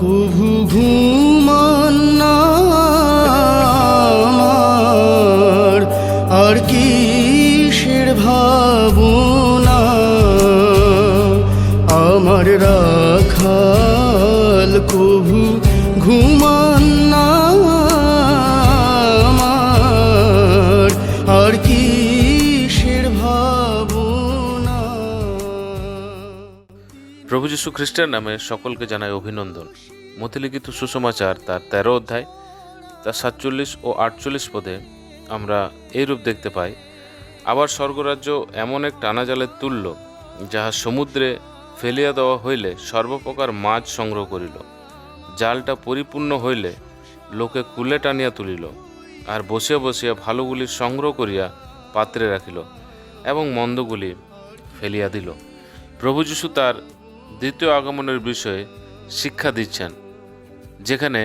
কভু ঘুমান আর কিসের ভাবনা? আমার রাখাল কভু ঘুমান আর কিসের প্রভু যীশু খ্রিস্টের নামে সকলকে জানাই অভিনন্দন। মতিলিখিত সুসমাচার তার তেরো অধ্যায়, তার সাতচল্লিশ ও আটচল্লিশ পদে আমরা এইরূপ দেখতে পাই, আবার স্বর্গরাজ্য এমন এক টানা জালের তুল্য যাহা সমুদ্রে ফেলিয়া দেওয়া হইলে সর্বপ্রকার মাছ সংগ্রহ করিল। জালটা পরিপূর্ণ হইলে লোকে কুলে টানিয়া তুলিল, আর বসিয়া বসিয়া ভালোগুলি সংগ্রহ করিয়া পাত্রে রাখিল, এবং মন্দগুলি ফেলিয়া দিল। প্রভু যীশু তার দ্বিতীয় আগমনের বিষয়ে শিক্ষা দিচ্ছেন, যেখানে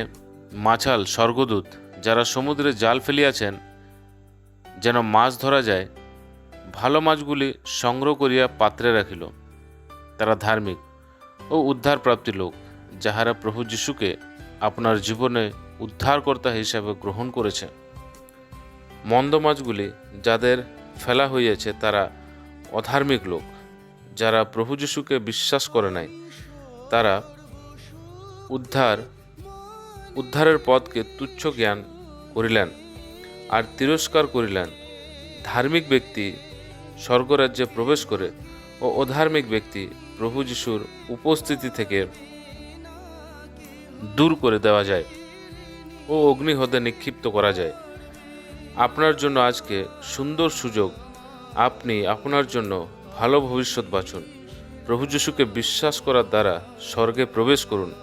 মাছাল, স্বর্গদূত যারা সমুদ্রে জাল ফেলিয়াছেন, যেন মাছ ধরা যায়, ভালো মাছগুলি সংগ্রহ করিয়া পাত্রে রাখিল। তারা ধার্মিক ও উদ্ধারপ্রাপ্তি লোক, যাহারা প্রভু যিশুকে আপনার জীবনে উদ্ধারকর্তা হিসাবে গ্রহণ করেছে মন্দ মাছগুলি যাদের ফেলা হইয়াছে, তারা অধার্মিক লোক। যারা প্রভু যিশুকে বিশ্বাস করে নাই, তারা উদ্ধার, উদ্ধারের পথকে তুচ্ছ জ্ঞান করিলেন আর তিরস্কার করিলেন। ধার্মিক ব্যক্তি স্বর্গরাজ্যে প্রবেশ করে ও অধার্মিক ব্যক্তি প্রভু যিশুর উপস্থিতি থেকে দূর করে দেওয়া যায় ও অগ্নিহতে নিক্ষিপ্ত করা যায়। আপনার জন্য আজকে সুন্দর সুযোগ। আপনি আপনার জন্য ভালো ভবিষ্যৎ বাছুন। প্রভু যিশুকে বিশ্বাস করার দ্বারা স্বর্গে প্রবেশ করুন,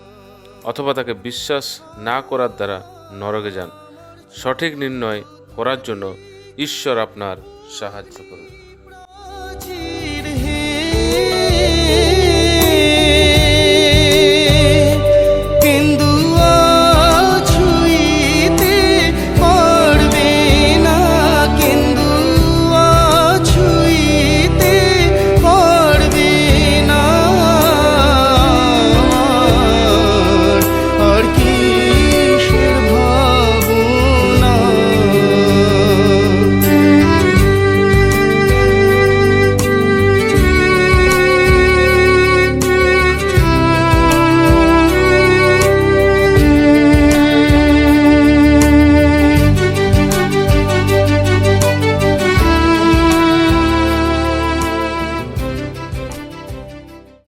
অথবা তাকে বিশ্বাস না করার দ্বারা নরকে যান। সঠিক নির্ণয় করার জন্য ঈশ্বর আপনার সাহায্য করুন।